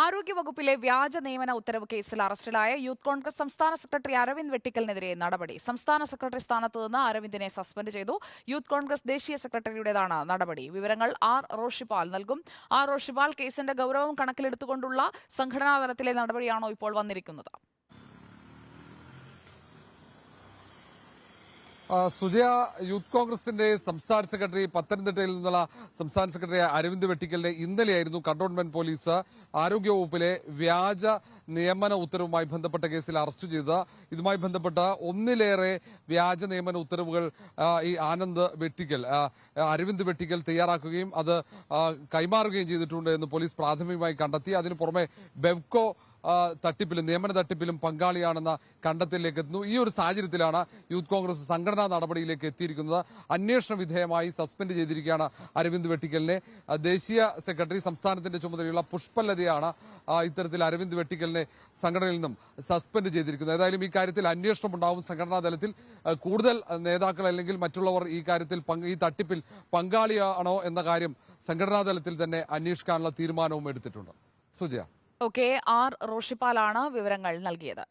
ആരോഗ്യവകുപ്പിലെ വ്യാജ നിയമന ഉത്തരവ് കേസിൽ അറസ്റ്റിലായ യൂത്ത് കോൺഗ്രസ് സംസ്ഥാന സെക്രട്ടറി അരവിന്ദ് വെട്ടിക്കലിനെതിരെ നടപടി. സംസ്ഥാന സെക്രട്ടറി സ്ഥാനത്ത് നിന്ന് അരവിന്ദിനെ സസ്പെൻഡ് ചെയ്തു. യൂത്ത് കോൺഗ്രസ് ദേശീയ സെക്രട്ടറിയുടേതാണ് നടപടി. വിവരങ്ങൾ ആർ റോഷിപാൽ നൽകും. ആർ റോഷിപാൽ കേസിന്റെ ഗൗരവം കണക്കിലെടുത്തുകൊണ്ടുള്ള സംഘടനാ തലത്തിലെ നടപടിയാണോ ഇപ്പോൾ വന്നിരിക്കുന്നത്? സുജയ യൂത്ത് കോൺഗ്രസിന്റെ സംസ്ഥാന സെക്രട്ടറി പത്തനംതിട്ടയിൽ നിന്നുള്ള സംസ്ഥാന സെക്രട്ടറി അരവിന്ദ് വെട്ടിക്കലിനെ ഇന്നലെയായിരുന്നു കണ്ടോൺമെന്റ് പോലീസ് ആരോഗ്യവകുപ്പിലെ വ്യാജ നിയമന ഉത്തരവുമായി ബന്ധപ്പെട്ട കേസിൽ അറസ്റ്റ് ചെയ്തത്. ഇതുമായി ബന്ധപ്പെട്ട ഒന്നിലേറെ വ്യാജ നിയമന ഉത്തരവുകൾ ഈ ആനന്ദ് വെട്ടിക്കൽ അരവിന്ദ് വെട്ടിക്കൽ തയ്യാറാക്കുകയും അത് കൈമാറുകയും ചെയ്തിട്ടുണ്ട് എന്ന് പോലീസ് പ്രാഥമികമായി കണ്ടെത്തി. അതിനു പുറമെ ബെവ്കോ തട്ടിപ്പിലും നിയമന തട്ടിപ്പിലും പങ്കാളിയാണെന്ന കണ്ടെത്തലിലേക്ക് എത്തുന്നു. ഈ ഒരു സാഹചര്യത്തിലാണ് യൂത്ത് കോൺഗ്രസ് സംഘടനാ നടപടിയിലേക്ക് എത്തിയിരിക്കുന്നത്. അന്വേഷണ വിധേയമായി സസ്പെൻഡ് ചെയ്തിരിക്കുകയാണ് അരവിന്ദ് വെട്ടിക്കലിനെ. ദേശീയ സെക്രട്ടറി സംസ്ഥാനത്തിന്റെ ചുമതലയുള്ള പുഷ്പലതയാണ് ഇത്തരത്തിൽ അരവിന്ദ് വെട്ടിക്കലിനെ സംഘടനയിൽ നിന്നും സസ്പെൻഡ് ചെയ്തിരിക്കുന്നത്. ഏതായാലും ഈ കാര്യത്തിൽ അന്വേഷണം ഉണ്ടാവും സംഘടനാ തലത്തിൽ. കൂടുതൽ നേതാക്കൾ അല്ലെങ്കിൽ മറ്റുള്ളവർ ഈ കാര്യത്തിൽ ഈ തട്ടിപ്പിൽ പങ്കാളിയാണോ എന്ന കാര്യം സംഘടനാ തലത്തിൽ തന്നെ അന്വേഷിക്കാനുള്ള തീരുമാനവും എടുത്തിട്ടുണ്ട്. സുജയ. ഓക്കെ ആർ റോഷിപ്പാലാണ് വിവരങ്ങൾ നൽകിയത്.